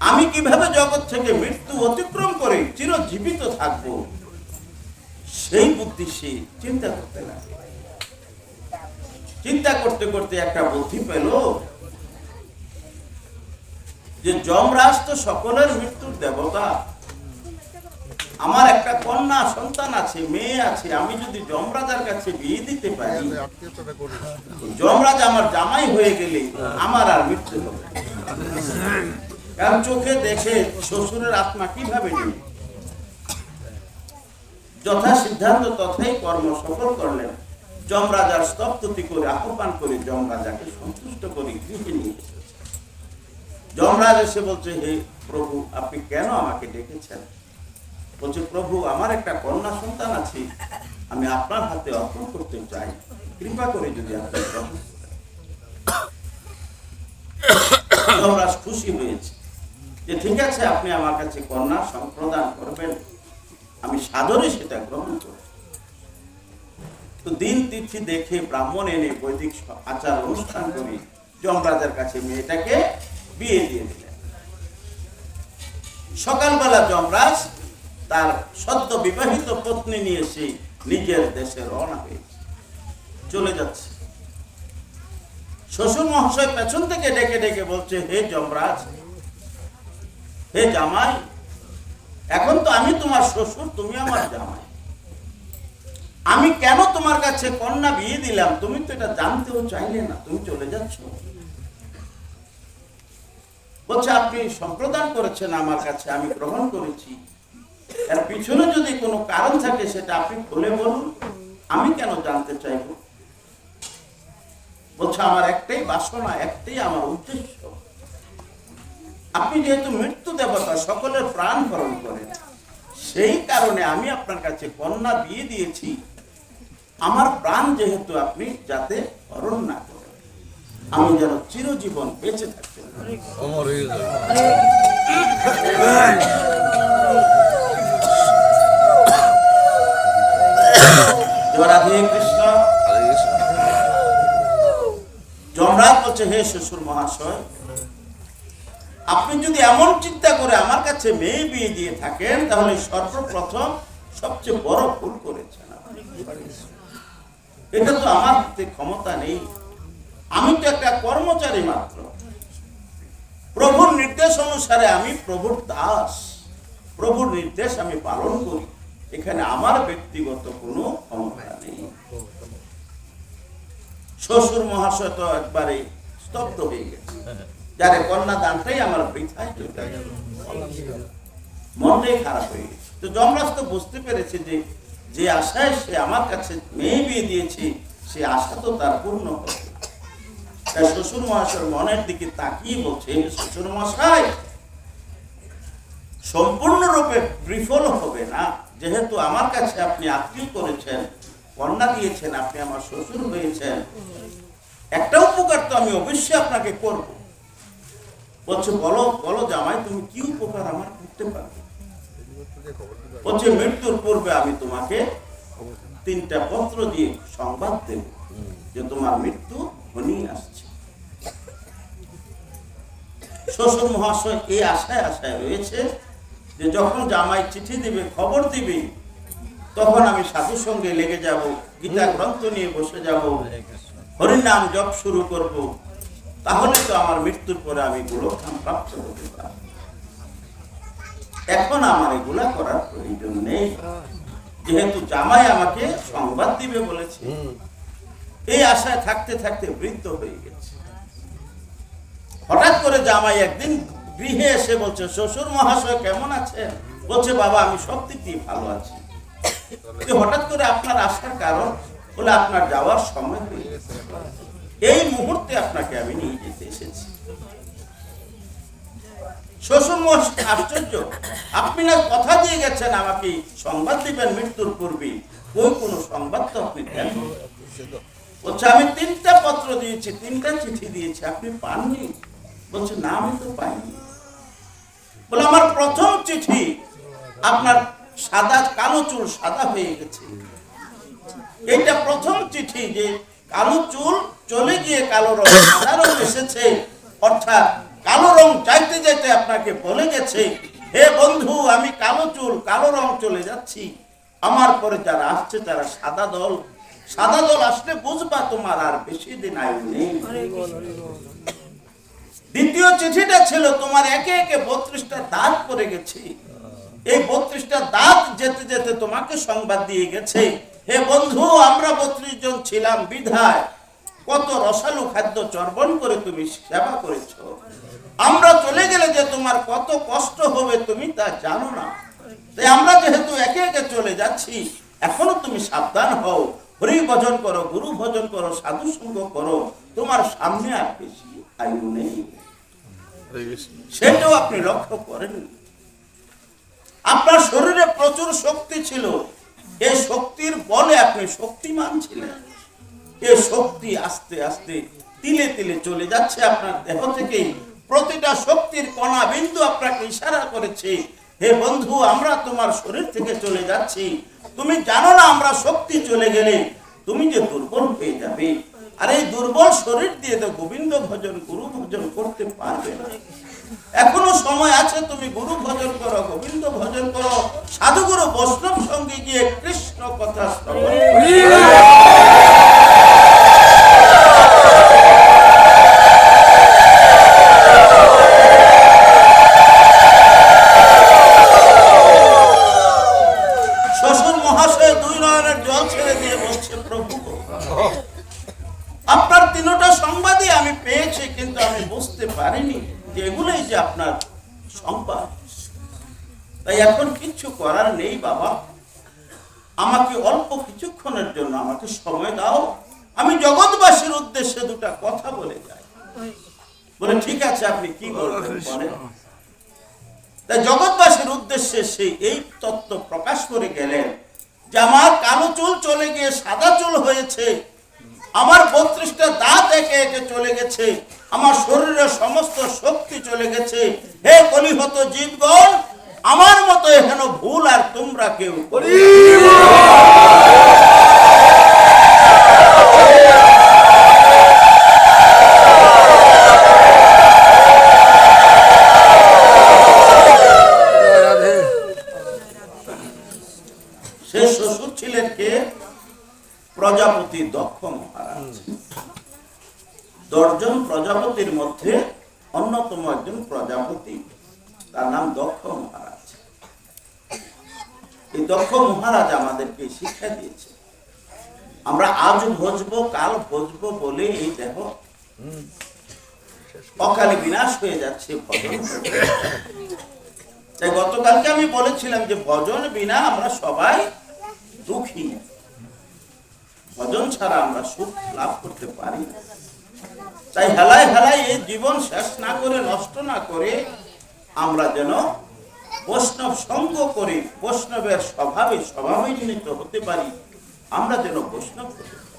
আমি কীভাবে জগৎ থেকে মৃত্যু অতিক্রম করে চিরজীবিত থাকব? সেই বুদ্ধি সে চিন্তা করতে না। চিন্তা করতে করতে একটা বুদ্ধি পেল যে যমরাজ তো সকলের মৃত্যুর দেবতা। আমার একটা কন্যা সন্তান আছে মেয়ে আছে আমি যদি যমরাজার কাছে বিয়ে দিতে পারি যমরাজ আমার জামাই হয়ে গেলে আমার আর মৃত্যু হবে। কারণ চোখে দেখে শ্বশুরের আত্মা কীভাবে নেবে যথা সিদ্ধান্ত তথাই কর্ম সফল করলেন যমরাজার স্তব্ধতি করে আহ্বান করে যমরাজাকে সন্তুষ্ট করে গৃহে নিয়ে। যমরাজ এসে বলছে হে প্রভু আপনি কেন আমাকে ডেকেছেন বলছে, প্রভু, আমার একটা কন্যা সন্তান আছে। আমি আপনার হাতে অর্পণ করতে চাই। কৃপা করে যদি আপনি গ্রহণ খুশি হয়েছে যে, ঠিক আছে, আপনি আমার কাছে কন্যা সম্প্রদান করবেন। আমি সাদরে সেটা গ্রহণ করব। তো দিন তিথি দেখে ব্রাহ্মণ এনে বৈদিক আচার অনুষ্ঠান করে যমরাজের কাছে মেয়েটাকে বিয়ে দিয়ে দিলেন। সকালবেলা যমরাজ তার সদ্য বিবাহিত পত্নী নিয়ে সেই নিজের দেশে রওনা হয়েছে। চলে যাচ্ছে। শ্বশুর মহাশয় পেছন থেকে ডেকে ডেকে বলছে, হে যমরাজ, হে জামাই, এখন তো আমি তোমার শ্বশুর, তুমি আমার জামাই। আমি কেন তোমার কাছে কন্যা বিয়ে দিলাম? তুমি তো এটা জানতেও চাইলে না, তুমি চলে যাচ্ছ। বলছে, আপনি সম্প্রদান করেছেন আমার কাছে, আমি গ্রহণ করেছি। এর পিছনে যদি কোনো কারণ থাকে সেটা আপনি খুলে বলুন। আমি কেন জানতে চাইব? বলছে আমার একটাই বাসনা একটাই আমার উদ্দেশ্য। আপনি যেহেতু মৃত্যু দেবতা সকলের প্রাণ হরণ করেন সেই কারণে আমি আপনার কাছে কন্যা দিয়ে দিয়েছি। আমার প্রাণ যেহেতু আপনি যাতে হরণ না করেন আমি যেন চিরজীবন বেঁচে থাকতে হে শ্বশুর মহাশয়, আপনি যদি এমন চিন্তা করে আমার কাছে মেয়ে বিয়ে দিয়ে থাকেন, তাহলে সর্বপ্রথম সবচেয়ে বড় ভুল করেছেন এটা তো আমার হাতে ক্ষমতা নেই। আমি তো একটা কর্মচারী মাত্র। প্রভুর নির্দেশ অনুসারে আমি প্রভুর দাস। প্রভুর নির্দেশ আমি পালন করি। এখানে আমার ব্যক্তিগত কোনো ক্ষমতা নেই। শ্বশুর মহাশয় তো একবারে স্তব্ধ হয়ে গেছে। যারে কন্যা দানটাই আমার বৃথায় চলে মনটাই খারাপ হয়ে গেছে। তো যমরাজ তো বুঝতে পেরেছে যে যে আশায় সে আমার কাছে মেয়ে বিয়ে দিয়েছে, সে আশা তো তার পূর্ণ হবে। তাই শ্বশুর মহাশয়ের মনের দিকে তাকিয়ে বলছে শ্বশুর মশাই সম্পূর্ণরূপে বিফল হবে না। যেহেতু আমার কাছে আপনি আত্মীয় করেছেন, কন্যা দিয়েছেন, আপনি আমার শ্বশুর হয়েছেন একটা উপকার তো আমি অবশ্যই আপনাকে করব। বলছে বলো বলো জামাই তুমি কি উপকার আমার করতে পারবে? বলছে মৃত্যুর পূর্বে আমি তোমাকে তিনটা পত্র দিয়ে সংবাদ দেব যে তোমার মৃত্যু ঘনিয়ে আসছে। শ্বশুর মহাশয় এই আশায় আশায় রয়েছে যে যখন জামাই চিঠি দিবে খবর দিবে তখন আমি সাধুর সঙ্গে লেগে যাব গীতা গ্রন্থ নিয়ে বসে যাব। হরিনাম জপ শুরু করব। তাহলে তো আমার মৃত্যুর পরে আমি গুলোখান প্রাপ্ত হতে পারব। এখন আমার এগুলা করার প্রয়োজন নেই। যেহেতু জামাই আমাকে সংবাদ দিবে বলেছে। এই আশায় থাকতে থাকতে বৃদ্ধ হয়ে গেছে। হঠাৎ করে জামাই একদিন গৃহে এসে বলছে, শ্বশুর মহাশয় কেমন আছেন? বলছে, বাবা, আমি সব দিক ভালো আছি। হঠাৎ করে আপনার আসার কারণ বলে আপনার যাওয়ার সময় হয়ে এই মুহূর্তে আপনাকে আমি নিয়ে যেতে এসেছি। শ্বশুর মহাশয়, আশ্চর্য। আপনি না কথা দিয়ে গেছেন, আমাকে সংবাদ দিবেন মৃত্যুর পূর্বে। ওই কোনো সংবাদ তো আপনি দেন বলছে, আমি তিনটা পত্র দিয়েছি, তিনটা চিঠি দিয়েছি, আপনি পাননি? বলছে, না, আমি তো পাইনি। বলে, আমার প্রথম চিঠি আপনার সাদা, কালো চুল সাদা হয়ে গেছে। এইটা প্রথম চিঠি যে কালো চুল চলে গিয়ে কালো রং সাদা রং এসেছে। অর্থাৎ কালো রং চাইতে চাইতে আপনাকে বলে গেছে, হে বন্ধু, আমি কালো চুল, কালো রং চলে যাচ্ছি। আমার পরে যারা আসছে, তারা সাদা দল। সাদা দল আসলে বুঝবা তোমার আর বেশি দিন আয়ু নেই। দ্বিতীয় চিঠিটা ছিল, তোমার একে একে বত্রিশটা দাঁত পড়ে গেছে। এই বত্রিশটা দাঁত যেতে যেতে তোমাকে সংবাদ দিয়ে গেছে। হে বন্ধু, আমরা বত্রিশ জন ছিলাম বিধায়। কত রসালু খাদ্য চর্বণ করে তুমি সেবা করেছ। আমরা চলে গেলে যে তোমার কত কষ্ট হবে তুমি তা জানো না। তাই আমরা যেহেতু একে একে চলে যাচ্ছি, এখনও তুমি সাবধান হও। হরি ভজন করো, গুরু ভজন করো, সাধু সঙ্গ করো। তোমার সামনে আর বেশি আয়ু নেই। সেটাও আপনি লক্ষ্য করেন আপনার শরীরে প্রচুর শক্তি ছিল। এই শক্তির বলে আপনি শক্তিমান ছিলেন। এই শক্তি আস্তে আস্তে তিলে তিলে চলে যাচ্ছে আপনার দেহ থেকে প্রতিটা শক্তির কণা বিন্দু আপনাকে ইশারা করেছে। হে বন্ধু, আমরা তোমার শরীর থেকে চলে যাচ্ছি। তুমি জানো না আমরা শক্তি চলে গেলে তুমি যে দুর্বল হয়ে যাবে। আর এই দুর্বল শরীর দিয়ে তো গোবিন্দ ভজন, গুরু ভজন করতে পারবে না। এখনও সময় আছে, তুমি গুরু ভজন করো, গোবিন্দ ভজন করো। সাধুগুরু বৈষ্ণব সঙ্গে গিয়ে কৃষ্ণ কথা শ্বশুর মহাশয় দুই নয়নের জল ছেড়ে দিয়ে বলছে, প্রভু আপনার তিনটা সংবাদই আমি পেয়েছি, কিন্তু আমি বুঝতে পারিনি। এগুলোই যে আপনার সংবাদ তাই এখন কিচ্ছু করার নেই বাবা। আমাকে অল্প কিছুক্ষণের জন্য আমাকে সময় দাও। আমি জগৎবাসীর উদ্দেশ্যে দুটা কথা বলে যাই। বলে, ঠিক আছে, আপনি কি বলবেন বলেন? তাই জগৎবাসীর উদ্দেশ্যে সে এই তত্ত্ব প্রকাশ করে গেলেন যে, আমার কালো চুল চলে গিয়ে সাদা চুল হয়েছে। আমার বত্রিশটা দাঁত একে একে চলে গেছে। আমার শরীরের সমস্ত শক্তি চলে গেছে। হে কলিহত জীবগণ, আমার মতো এখানে ভুল আর তোমরা কেউ করি সে শ্বশুর ছিলেন কে? প্রজাপতি দক্ষ মহারাজ। দশজন প্রজাপতির মধ্যে অন্যতম একজন প্রজাপতি। তার নাম দক্ষ মহারাজ। এই দক্ষ মহারাজ আমাদেরকে শিক্ষা দিয়েছে। আমরা আজ ভজবো, কাল ভজবো বলে এই দেহ। অকালে বিনাশ হয়ে যাচ্ছে ভজন। তাই গতকালকে আমি বলেছিলাম যে, ভজন বিনা আমরা সবাই দুঃখী। ভজন ছাড়া আমরা সুখ লাভ করতে পারি না। তাই হেলায় হেলায় এই জীবন শেষ না করে, নষ্ট না করে আমরা যেন বৈষ্ণব সঙ্গ করে, বৈষ্ণবের স্বভাবে স্বভাবে জনিত হতে পারি, আমরা যেন বৈষ্ণব হতে পারি।